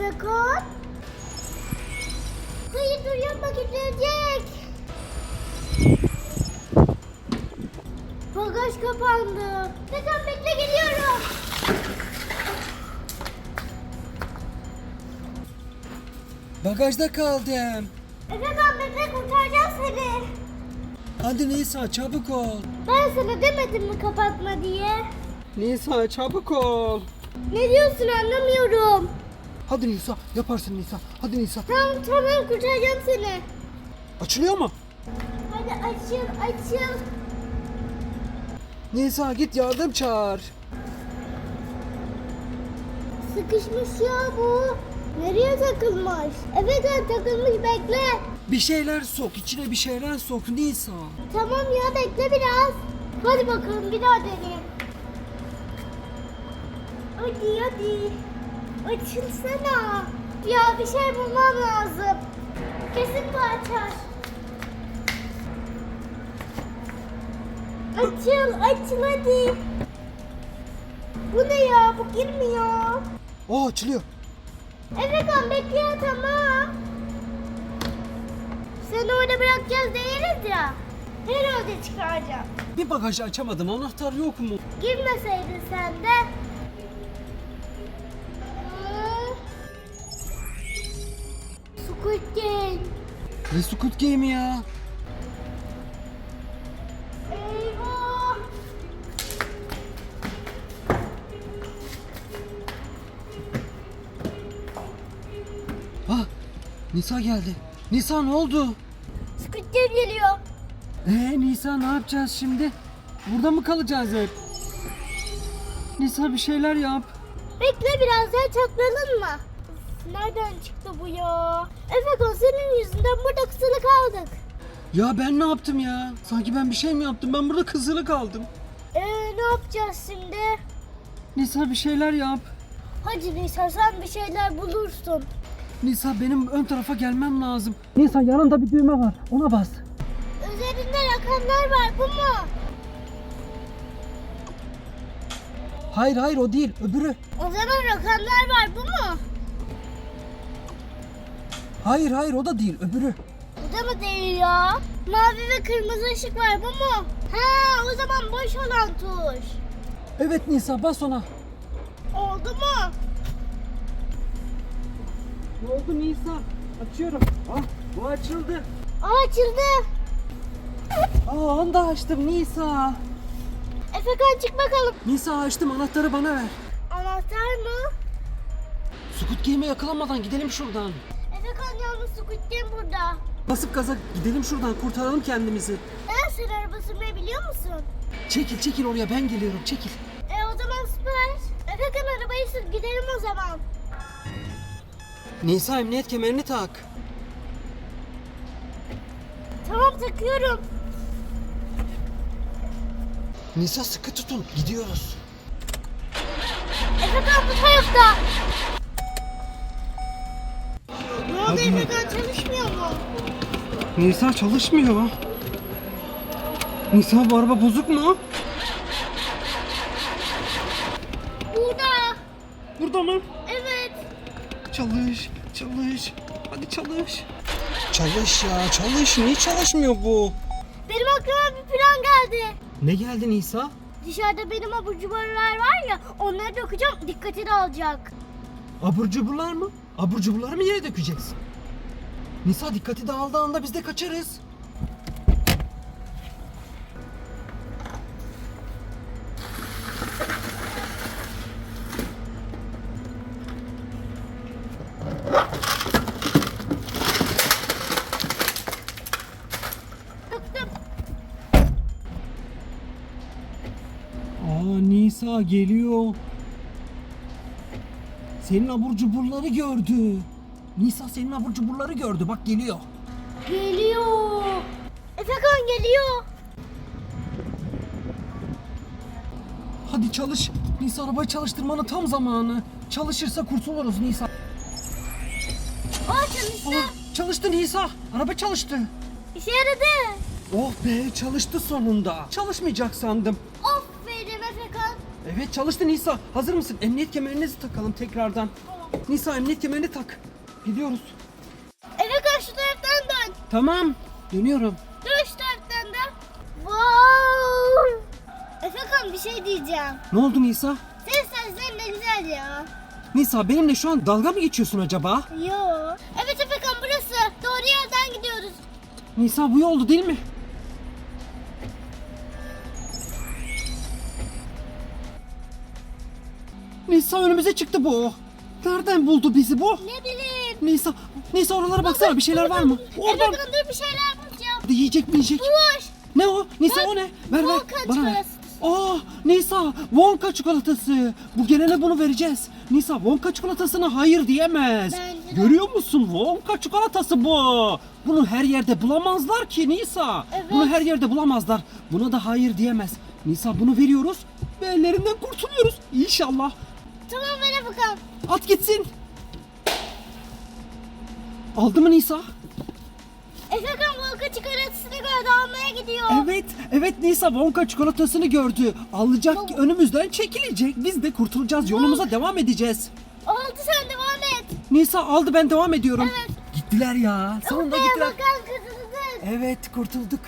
Efekan? Hayır dur yapma gidecek. Bagaj kapandı. Efekan bekle geliyorum. Bagajda kaldım. Efekan bekle kurtaracağım seni. Hadi Nisa çabuk ol. Ben sana demedim mi kapatma diye. Nisa çabuk ol. Ne diyorsun anlamıyorum. Hadi Nisa yaparsın Nisa. Hadi Nisa. Tamam tamam kurtaracağım seni. Açılıyor mu? Hadi açıl açıl. Nisa git yardım çağır. Sıkışmış ya bu. Nereye takılmış? Evet evet takılmış bekle. Bir şeyler sok içine bir şeyler sok Nisa. Tamam ya bekle biraz. Hadi bakalım bir daha deneyeyim. Hadi hadi. Açılsana. Ya bir şey bulmam lazım. Kesin bu açar. Açıl açıl hadi. Bu ne ya bu girmiyor. Aa açılıyor. Evet kan bekle tamam. Seni orada bırakacağız değiliz ya. Herhalde çıkaracağım. Bir bagajı açamadım anahtar yok mu? Girmeseydin sen de. Squid Game. Ne Squid Game ya? Eyvah. Ah Nisa geldi. Nisa ne oldu? Squid Game geliyor. Ee Nisa ne yapacağız şimdi? Burada mı kalacağız hep? Nisa bir şeyler yap. Bekle biraz daha çatlayalım mı? Nereden çıktı bu ya? Efekan senin yüzünden burada kısılı kaldık. Ya ben ne yaptım ya? Sanki ben bir şey mi yaptım? Ben burada kızılı kaldım. Ee, ne yapacağız şimdi? Nisa bir şeyler yap. Hadi Nisa sen bir şeyler bulursun. Nisa benim ön tarafa gelmem lazım. Nisa yanında bir düğme var. Ona bas. Üzerinde rakamlar var bu mu? Hayır hayır o değil. Öbürü. O zaman rakamlar var bu mu? Hayır hayır o da değil. Öbürü. Bu da mı değil ya? Mavi ve kırmızı ışık var bu mu? Ha o zaman boş olan tuş. Evet Nisa bas ona. Oldu mu? Ne oldu Nisa? Açıyorum. Ah bu açıldı. Aa açıldı. Aa onu da açtım Nisa. Efekan çık bakalım. Nisa açtım anahtarı bana ver. Anahtar mı? Squid Game'e yakalanmadan gidelim şuradan. Efekan yalnız Squid burada. Basıp gaza gidelim şuradan kurtaralım kendimizi. Ee, sen araba sürmeyi biliyor musun? Çekil çekil oraya ben geliyorum çekil. E o zaman süper. Efekan arabayı sür gidelim o zaman. Nisa emniyet kemerini tak. Tamam takıyorum. Nisa sıkı tutun gidiyoruz. Efekan bu tarafta. Hadi. Efekan çalışmıyor mu? Nisa çalışmıyor. Nisa bu araba bozuk mu? Burada. Burada mı? Evet. Çalış, çalış. Hadi çalış. Çalış ya, çalış. Niye çalışmıyor bu? Benim aklıma bir plan geldi. Ne geldi Nisa? Dışarıda benim abur cuburlar var ya onları dökeceğim dikkatini alacak. Abur cuburlar mı? Abur cuburları mı yere dökeceksin? Nisa dikkati dağıldığı anda biz de kaçarız. Aa Nisa geliyor. Senin abur cuburları gördü. Nisa senin abur cuburları gördü. Bak geliyor. Geliyor. Efekan geliyor. Hadi çalış. Nisa arabayı çalıştırmanın tam zamanı. Çalışırsa kurtuluruz Nisa. Aa çalıştı. Aa, çalıştı Nisa. Araba çalıştı. İşe yaradı. Oh be çalıştı sonunda. Çalışmayacak sandım. Efekan. Evet çalıştı Nisa. Hazır mısın? Emniyet kemerinizi takalım tekrardan. Tamam. Nisa emniyet kemerini tak. Gidiyoruz. Eve karşı taraftan dön. Tamam. Dönüyorum. Dön şu taraftan da. Wow. Efekan bir şey diyeceğim. Ne oldu Nisa? Senin saçların ne güzel ya. Nisa benimle şu an dalga mı geçiyorsun acaba? Yo. Evet Efekan burası. Doğru yerden gidiyoruz. Nisa bu yoldu değil mi? Nisa önümüze çıktı bu. Nereden buldu bizi bu? Ne bileyim. Nisa, Nisa oralara baksana bir şeyler var mı? Oradan Efekan dur bir şeyler bulacağım. yiyecek mi yiyecek? Boş. Ne o? Nisa o ne? Ver ver bana ver. çikolatası. Aa Nisa Wonka çikolatası. Bu gelene bunu vereceğiz. Nisa Wonka çikolatasına hayır diyemez. Bence de. Görüyor musun? Wonka çikolatası bu. Bunu her yerde bulamazlar ki Nisa. Evet. Bunu her yerde bulamazlar. Buna da hayır diyemez. Nisa bunu veriyoruz ve ellerinden kurtuluyoruz. İnşallah. Tamam ver Efekan. At gitsin. Aldı mı Nisa? Efekan Volka çikolatasını gördü almaya gidiyor. Evet, evet Nisa Wonka çikolatasını gördü. Alacak, önümüzden çekilecek. Biz de kurtulacağız, yolumuza devam edeceğiz. Oldu sen devam et. Nisa aldı, ben devam ediyorum. Evet. Gittiler ya, sonunda Oraya gittiler. bakan. Evet, kurtulduk.